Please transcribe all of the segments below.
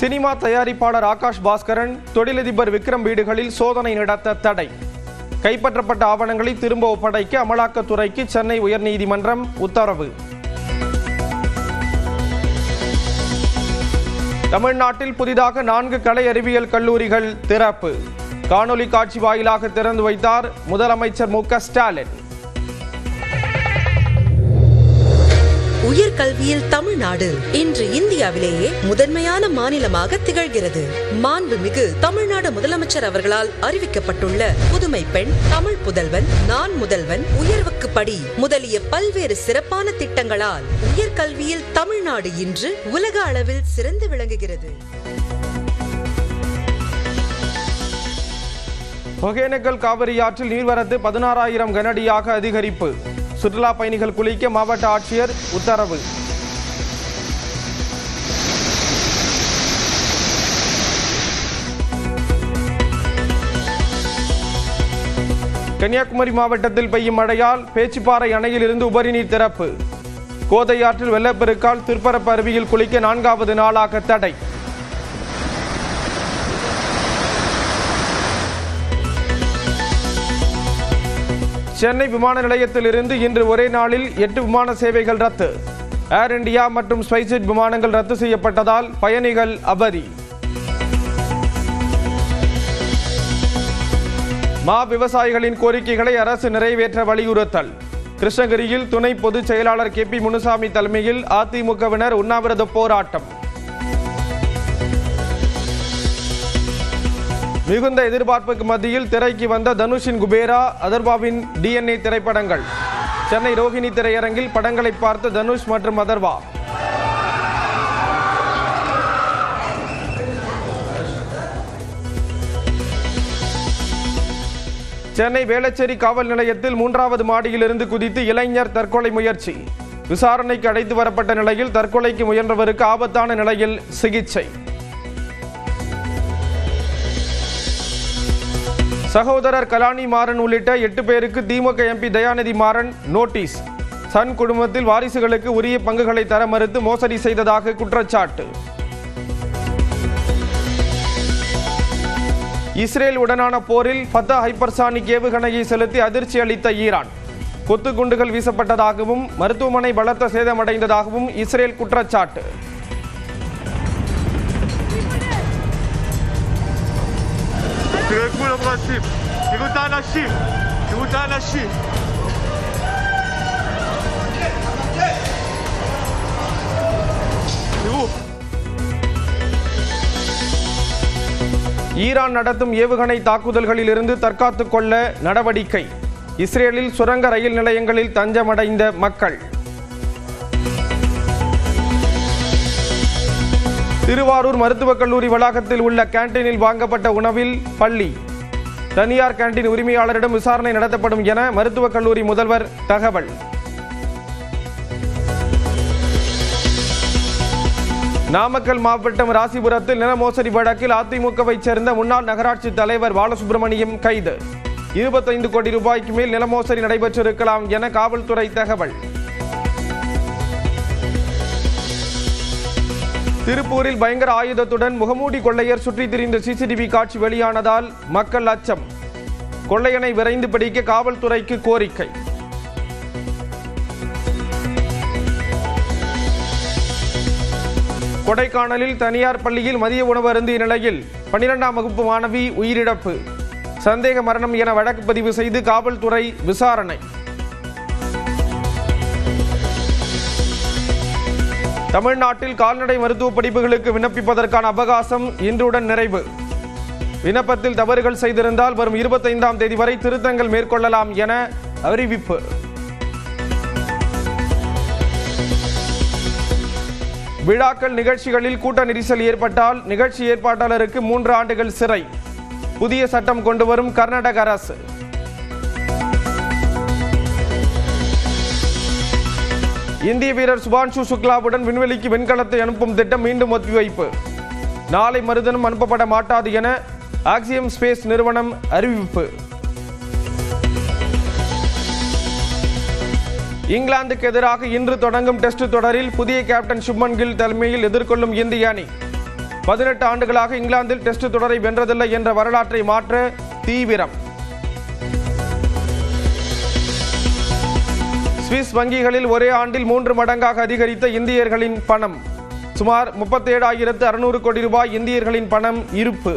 Cinema தயாரிப்பாளர் ஆகாஷ் பாஸ்கரன் தொழிலதிபர் விக்ரம் வீடுகளில் சோதனை நடத்த தடை. கைப்பற்றப்பட்ட ஆவணங்களை திரும்ப ஒப்படைக்க அமலாக்கத்துறைக்கு சென்னை உயர்நீதிமன்றம் உத்தரவு. தமிழ்நாட்டில் புதிதாக நான்கு கலை அறிவியல் கல்லூரிகள் திறப்பு. காணொலி காட்சி வாயிலாக திறந்து வைத்தார் முதலமைச்சர் மு ஸ்டாலின். கல்வியில் தமிழ்நாடு இன்று இந்தியாவிலேயே முதன்மையான மாநிலமாக திகழ்கிறது. மாண்புமிகு தமிழ்நாடு முதலமைச்சர் அவர்களால் அறிவிக்கப்பட்டுள்ள புதுமை பெண் தமிழ் புதல்வன் நான் முதல்வன் உயர்வுக்கு படி முதலிய பல்வேறு சிறப்பான திட்டங்களால் உயர்கல்வியில் தமிழ்நாடு இன்று உலக அளவில் சிறந்து விளங்குகிறது. ஒகேனக்கல் காவிரி ஆற்றில் நீர்வரத்து பதினாறாயிரம் கனடியாக அதிகரிப்பு. சுற்றுலா பயணிகள் குளிக்க மாவட்ட ஆட்சியர் உத்தரவு. கன்னியாகுமரி மாவட்டத்தில் பெய்யும் மழையால் பேச்சுப்பாறை அணையில் இருந்து உபரிநீர் திறப்பு. கோதை ஆற்றில் வெள்ளப்பெருக்கால் திருப்பரப்பு அருவியில் குளிக்க நான்காவது நாளாக தடை. சென்னை விமான நிலையத்தில் இருந்து இன்று ஒரே நாளில் எட்டு விமான சேவைகள் ரத்து. ஏர் இண்டியா மற்றும் ஸ்பைஸ்ஜெட் விமானங்கள் ரத்து செய்யப்பட்டதால் பயணிகள் அவதி. மா விவசாயிகளின் கோரிக்கைகளை அரசு நிறைவேற்ற வலியுறுத்தல். கிருஷ்ணகிரியில் துணை பொதுச் செயலாளர் கே பி முனுசாமி தலைமையில் அதிமுகவினர் உண்ணாவிரத போராட்டம். மிகுந்த எதிர்பார்ப்புக்கு மத்தியில் திரைக்கு வந்த தனுஷின் குபேரா அதர்வாவின் டிஎன்ஏ திரைப்படங்கள். சென்னை ரோஹிணி திரையரங்கில் படங்களை பார்த்த தனுஷ் மற்றும் அதர்வா. சென்னை வேளச்சேரி காவல் நிலையத்தில் மூன்றாவது மாடியிலிருந்து குதித்து இளைஞர் தற்கொலை முயற்சி. விசாரணைக்கு அழைத்து வரப்பட்ட நிலையில் தற்கொலைக்கு முயன்றவருக்கு ஆபத்தான நிலையில் சிகிச்சை. சகோதரர் கலானி மாறன் உள்ளிட்ட எட்டு பேருக்கு DMK MP Dayanidhi Maran notice. Sun குடும்பத்தில் வாரிசுகளுக்கு உரிய பங்குகளை தர மறுத்து மோசடி செய்ததாக குற்றச்சாட்டு. இஸ்ரேல் உடனான போரில் பத்த ஹைப்பர்சானிக் ஏவுகணையை செலுத்தி அதிர்ச்சி அளித்த ஈரான். கொத்து குண்டுகள் வீசப்பட்டதாகவும் மருத்துவமனை பலத்த சேதமடைந்ததாகவும் இஸ்ரேல் குற்றச்சாட்டு. גבול המרצים, תראו את האנשים, תראו את האנשים. תראו, ஈரான் நடத்தும் ஏவுகணை தாக்குதல்களில் இருந்து தற்காத்துக் கொள்ள நடவடிக்கை இஸ்ரேலில் சுரங்க ரயில் நிலையங்களில் தஞ்சமடைந்த மக்கள் திருவாரூர் மருத்துவக் கல்லூரி வளாகத்தில் உள்ள கேண்டீனில் வாங்கப்பட்ட உணவில் பள்ளி. தனியார் கேண்டீன் உரிமையாளரிடம் விசாரணை நடத்தப்படும் என மருத்துவக் கல்லூரி முதல்வர் தகவல். நாமக்கல் மாவட்டம் ராசிபுரத்தில் நில மோசடி வழக்கில் அதிமுகவை சேர்ந்த முன்னாள் நகராட்சி தலைவர் பாலசுப்ரமணியம் கைது. இருபத்தைந்து கோடி ரூபாய்க்கு மேல் நில மோசடி நடைபெற்றிருக்கலாம் என காவல்துறை தகவல். திருப்பூரில் பயங்கர ஆயுதத்துடன் முகமூடி கொள்ளையர் சுற்றித் திரிந்த சிசிடிவி காட்சி வெளியானதால் மக்கள் அச்சம். கொள்ளையனை விரைந்து பிடிக்க காவல்துறைக்கு கோரிக்கை. கொடைக்கானலில் தனியார் பள்ளியில் மதிய உணவு அருந்திய நிலையில் பன்னிரெண்டாம் வகுப்பு மாணவி உயிரிழப்பு. சந்தேக மரணம் என வழக்கு பதிவு செய்து காவல்துறை விசாரணை. தமிழ்நாட்டில் கால்நடை மருத்துவ படிப்புகளுக்கு விண்ணப்பிப்பதற்கான அவகாசம் இன்றுடன் நிறைவு. விண்ணப்பத்தில் தவறுகள் செய்திருந்தால் வரும் இருபத்தைந்தாம் தேதி வரை திருத்தங்கள் மேற்கொள்ளலாம் என அறிவிப்பு. விழாக்கள் நிகழ்ச்சிகளில் கூட்ட நெரிசல் ஏற்பட்டால் நிகழ்ச்சி ஏற்பாட்டாளருக்கு மூன்று ஆண்டுகள் சிறை. புதிய சட்டம் கொண்டு வரும் கர்நாடக அரசு. இந்திய வீரர் சுபான்ஷு சுக்லாவுடன் விண்வெளிக்கு விண்கலத்தை அனுப்பும் திட்டம் மீண்டும் ஒத்திவைப்பு. நாளை மறுதினம் அனுப்பப்பட மாட்டாது என ஆக்சியம் ஸ்பேஸ் நிறுவனம் அறிவிப்பு. இங்கிலாந்துக்கு எதிராக இன்று தொடங்கும் டெஸ்ட் தொடரில் புதிய கேப்டன் சுப்மன் கில் தலைமையில் எதிர்கொள்ளும் இந்திய அணி. பதினெட்டு ஆண்டுகளாக இங்கிலாந்தில் டெஸ்ட் தொடரை வென்றதில்லை என்ற வரலாற்றை மாற்ற தீவிரம். சுவிஸ் வங்கிகளில் ஒரே ஆண்டில் மூன்று மடங்காக அதிகரித்த இந்தியர்களின் பணம். சுமார் முப்பத்தேழாயிரத்து அறுநூறு கோடி ரூபாய் இந்தியர்களின் பணம் இருப்பு.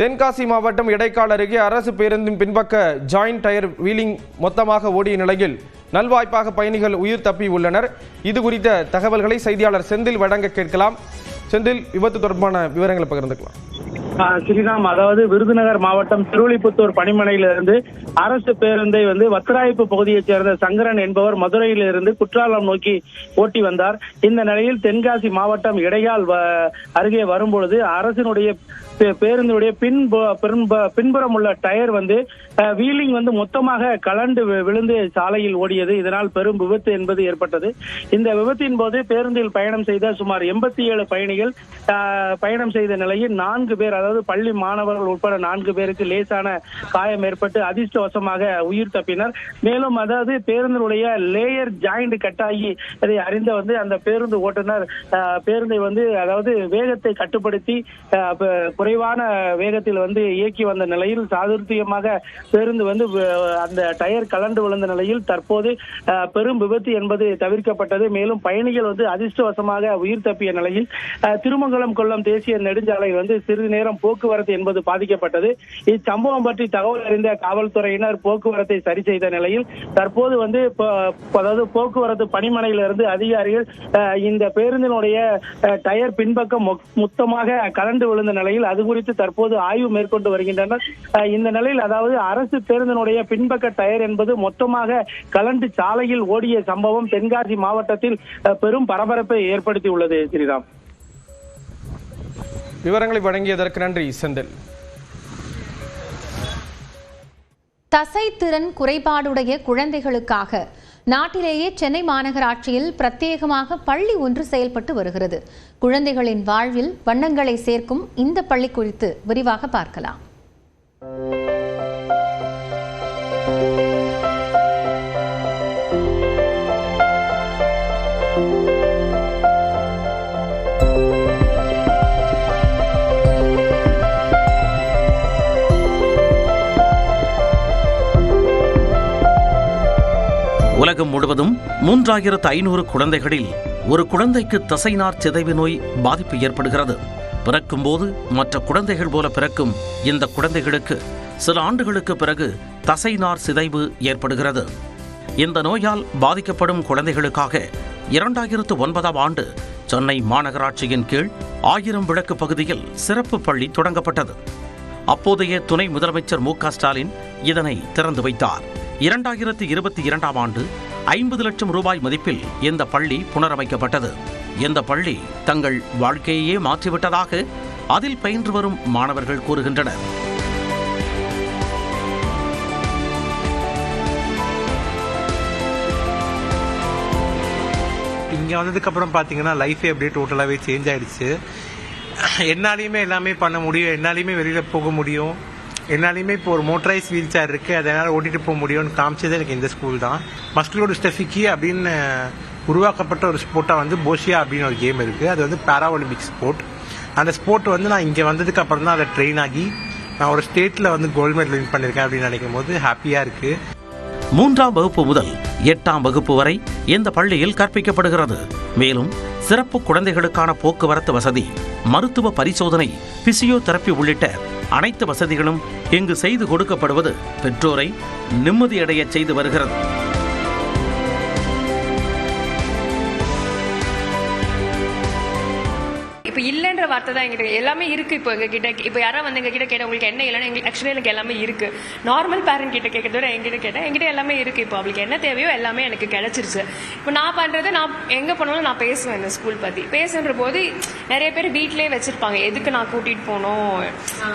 தென்காசி மாவட்டம் இடைக்கால் அருகே அரசு பேருந்தின் பின்பக்க ஜாயிண்ட் டயர் வீலிங் மொத்தமாக ஓடிய நிலையில் நல்வாய்ப்பாக பயணிகள் உயிர் தப்பி உள்ளனர். இது குறித்த தகவல்களை செய்தியாளர் செந்தில் வழங்க கேட்கலாம். செந்தில் விபத்து தொடர்பான விவரங்களை பகிர்ந்துக்கலாம். ஸ்ரீராம் அதாவது விருதுநகர் மாவட்டம் திருவிழிபுத்தூர் பணிமனையிலிருந்து அரசு பேருந்தை வந்து வத்திராய்ப்பு பகுதியைச் சேர்ந்த சங்கரன் என்பவர் மதுரையிலிருந்து குற்றாலம் நோக்கி ஓட்டி வந்தார். இந்த நிலையில் தென்காசி மாவட்டம் இடையால் அருகே வரும்பொழுது அரசினுடைய பேருந்துடைய பின் பின்புறம் உள்ள டயர் வந்து வீலிங் வந்து மொத்தமாக கலண்டு விழுந்து சாலையில் ஓடியது. இதனால் பெரும் விபத்து என்பது ஏற்பட்டது. இந்த விபத்தின் போது பேருந்தில் பயணம் செய்த சுமார் எண்பத்தி ஏழு பயணிகள் பயணம் செய்த நிலையில் நான்கு பேர் அதாவது பள்ளி மாணவர்கள் உட்பட நான்கு பேருக்கு லேசான காயம் ஏற்பட்டு அதிர்ஷ்டவசமாக உயிர் தப்பினர். மேலும் அதாவது பேருந்தினுடைய லேயர் ஜாயிண்ட் கட்டாகி அதை அறிந்த வந்து அந்த பேருந்து ஓட்டுநர் பேருந்தை வந்து அதாவது வேகத்தை கட்டுப்படுத்தி குறைவான வேகத்தில் வந்து இயக்கி வந்த நிலையில் சாதுர்த்தியமாக பேருந்து வந்து அந்த டயர் கலண்டு விழுந்த நிலையில் தற்போது பெரும் விபத்து என்பது தவிர்க்கப்பட்டது. மேலும் பயணிகள் வந்து அதிர்ஷ்டவசமாக உயிர் தப்பிய நிலையில் திருமங்கலம் கொல்லம் தேசிய நெடுஞ்சாலை வந்து சிறிது நேரம் போக்குவரத்து என்பது பாதிக்கப்பட்டது. இச்சம்பவம் பற்றி தகவல் அறிந்த காவல்துறையினர் போக்குவரத்தை சரி செய்த நிலையில் தற்போது வந்து அதாவது போக்குவரத்து பணிமனையிலிருந்து அதிகாரிகள் இந்த பேருந்தினுடைய டயர் பின்பக்கம் மொத்தமாக கலண்டு விழுந்த நிலையில் அது குறித்து தற்போது ஆய்வு மேற்கொண்டு வருகின்றனர். இந்த நிலையில் அதாவது அரசு பேருந்தினுடைய பின்பக்க டயர் என்பது மொத்தமாக கலண்டு சாலையில் ஓடிய சம்பவம் தென்காசி மாவட்டத்தில் பெரும் பரபரப்பை ஏற்படுத்தியுள்ளது ஸ்ரீராம். விவரங்களை வழங்கியதற்கு நன்றி செந்தில். தசைத்திறன் குறைபாடுடைய குழந்தைகளுக்காக நாட்டிலேயே சென்னை மாநகராட்சியில் பிரத்யேகமாக பள்ளி ஒன்று செயல்பட்டு வருகிறது. குழந்தைகளின் வாழ்வில் வண்ணங்களை சேர்க்கும் இந்த பள்ளி குறித்து விரிவாக பார்க்கலாம். உலகம் முழுவதும் மூன்றாயிரத்து ஐநூறு குழந்தைகளில் ஒரு குழந்தைக்கு தசைநார் சிதைவு நோய் பாதிப்பு ஏற்படுகிறது. பிறக்கும்போது மற்ற குழந்தைகள் போல பிறக்கும் இந்த குழந்தைகளுக்கு சில ஆண்டுகளுக்கு பிறகு தசைநார் சிதைவு ஏற்படுகிறது. இந்த நோயால் பாதிக்கப்படும் குழந்தைகளுக்காக இரண்டாயிரத்து ஒன்பதாம் ஆண்டு சென்னை மாநகராட்சியின் கீழ் ஆயிரம் விளக்கு பகுதியில் சிறப்பு பள்ளி தொடங்கப்பட்டது. அப்போதைய துணை முதலமைச்சர் மு க ஸ்டாலின் இதனை திறந்து வைத்தார். இரண்டாயிரத்தி இருபத்தி இரண்டாம் ஆண்டு ஐம்பது லட்சம் ரூபாய் மதிப்பில் இந்த பள்ளி புனரமைக்கப்பட்டது. இந்த பள்ளி தங்கள் வாழ்க்கையையே மாற்றிவிட்டதாக அதில் பயின்று வரும் மாணவர்கள் கூறுகின்றனர். இங்கே வந்ததுக்கப்புறம் பார்த்தீங்கன்னா லைஃபே அப்படியே டோட்டலாகவே சேஞ்ச் ஆயிடுச்சு. என்னாலையுமே எல்லாமே பண்ண முடியும். என்னாலையுமே வெளியில் போக முடியும். என்னாலையுமே இப்போ ஒரு மோட்டரைஸ் வீல் சேர் இருக்குது அதனால் ஓட்டிட்டு போக முடியும்னு காமிச்சது எனக்கு இந்த ஸ்கூல் தான். மஸ்குலோடு ஸ்டெஃபிக்கி அப்படின்னு உருவாக்கப்பட்ட ஒரு ஸ்போர்ட்டாக வந்து போஷியா அப்படின்னு ஒரு கேம் இருக்குது அது வந்து பேரா ஒலிம்பிக் ஸ்போர்ட் அந்த ஸ்போர்ட் வந்து நான் இங்கே வந்ததுக்கு அப்புறம் தான் அதை ட்ரெயின் ஆகி நான் ஒரு ஸ்டேட்டில் வந்து கோல்டு மெடல் வின் பண்ணியிருக்கேன் அப்படின்னு நினைக்கும் போது ஹாப்பியாக இருக்குது மூன்றாம் வகுப்பு முதல் எட்டாம் வகுப்பு வரை இந்த பள்ளியில் கற்பிக்கப்படுகிறது. மேலும் சிறப்பு குழந்தைகளுக்கான போக்குவரத்து வசதி மருத்துவ பரிசோதனை பிசியோதெரப்பி உள்ளிட்ட அனைத்து வசதிகளும் இங்கு செய்து கொடுக்கப்படுவது பெற்றோரை நிம்மதியடையச் செய்து வருகிறது. வார்த்தை தான் எங்கிட்ட எல்லாமே இருக்கு இப்போ எங்ககிட்ட. இப்போ யாராவது வந்து எங்ககிட்ட கேட்ட உங்களுக்கு என்ன இல்லைன்னா எங்களுக்கு ஆக்சுவலி எனக்கு எல்லாமே இருக்கு. நார்மல் பேரண்ட் கிட்ட கேட்கறத விட எங்கிட்ட கேட்டேன் எங்கிட்ட எல்லாமே இருக்கு. இப்போ அவளுக்கு என்ன தேவையோ எல்லாமே எனக்கு கிடைச்சிருச்சு. இப்போ நான் பண்ணுறது நான் எங்கே போனாலும் நான் பேசுவேன் இந்த ஸ்கூல் பற்றி பேசுன்ற போது நிறைய பேர் வீட்டிலேயே வச்சிருப்பாங்க. எதுக்கு நான் கூட்டிகிட்டு போகணும்?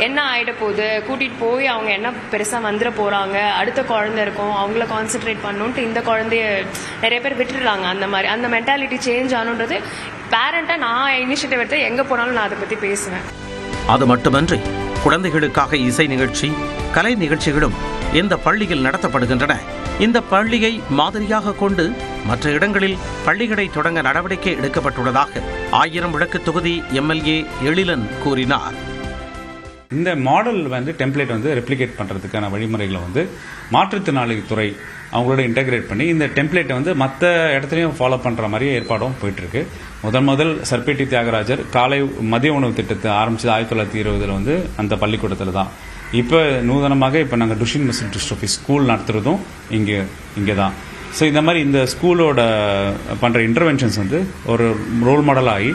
என்ன ஆகிட போகுது? கூட்டிகிட்டு போய் அவங்க என்ன பெருசாக வந்துட போகிறாங்க அடுத்த குழந்தை இருக்கும். அவங்கள கான்சென்ட்ரேட் பண்ணணுன்ட்டு இந்த குழந்தைய நிறைய பேர் விட்டுடுறாங்க. அந்த மாதிரி அந்த மென்டாலிட்டி சேஞ்ச் ஆகணுன்றது பேரண்ட்டாக நான் இனிஷியேட்டிவ் எடுத்து எங்கே போனாலும் நான் அதை பற்றி பேசுவேன். அது மட்டுமன்றி குழந்தைகளுக்காக இசை நிகழ்ச்சி கலை நிகழ்ச்சிகளும் இந்த பள்ளியில் நடத்தப்படுகின்றன. இந்த பள்ளியை மாதிரியாக கொண்டு மற்ற இடங்களில் பள்ளிகளை தொடங்க நடவடிக்கை எடுக்கப்பட்டுள்ளதாக ஆயிரம் விளக்கு தொகுதி எம்எல்ஏ எழிலன் கூறினார். இந்த மாடல் வந்து டெம்ப்ளேட் வந்து ரெப்ளிகேட் பண்ணுறதுக்கான வழிமுறைகளை வந்து மாற்றுத்திறனாளி துறை அவங்களோட இன்டகிரேட் பண்ணி இந்த டெம்ப்ளேட்டை வந்து மற்ற இடத்துலையும் ஃபாலோ பண்ணுற மாதிரி ஏற்பாடும் போயிட்டுருக்கு. முதல் முதல் சர்பேட்டி தியாகராஜர் காலை மதிய உணவு திட்டத்தை ஆரம்பித்தது ஆயிரத்தி தொள்ளாயிரத்தி இருபதில் வந்து அந்த பள்ளிக்கூடத்தில் தான். இப்போ நூதனமாக இப்போ நாங்கள் டுஷின் மிஷன் டிஸ்ட்ரோஃபி ஸ்கூல் நடத்துகிறதும் இங்கே இங்கே தான் ஸோ இந்த மாதிரி இந்த ஸ்கூலோட பண்ணுற இன்டர்வென்ஷன்ஸ் வந்து ஒரு ரோல் மாடல் ஆகி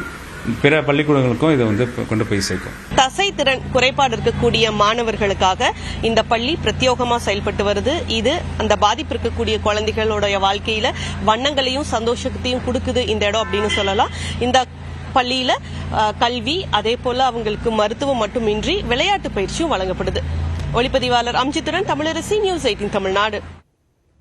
பிற பள்ளிக்கூடங்களுக்கும் இதை வந்து கொண்டு போய் சேர்க்கும். தசை திறன் குறைபாடு இருக்கக்கூடிய மாணவர்களுக்காக இந்த பள்ளி பிரத்யோகமாக செயல்பட்டு வருது. இது அந்த பாதிப்பு இருக்கக்கூடிய குழந்தைகளுடைய வாழ்க்கையில வண்ணங்களையும் சந்தோஷத்தையும் கொடுக்குது இந்த இடம் அப்படின்னு சொல்லலாம். இந்த பள்ளியில கல்வி அதே போல அவங்களுக்கு மருத்துவம் மட்டுமின்றி விளையாட்டு பயிற்சியும் வழங்கப்படுது. ஒளிப்பதிவாளர் அம்ஜித்துடன் தமிழரசி நியூஸ் எயிட்டின் தமிழ்நாடு.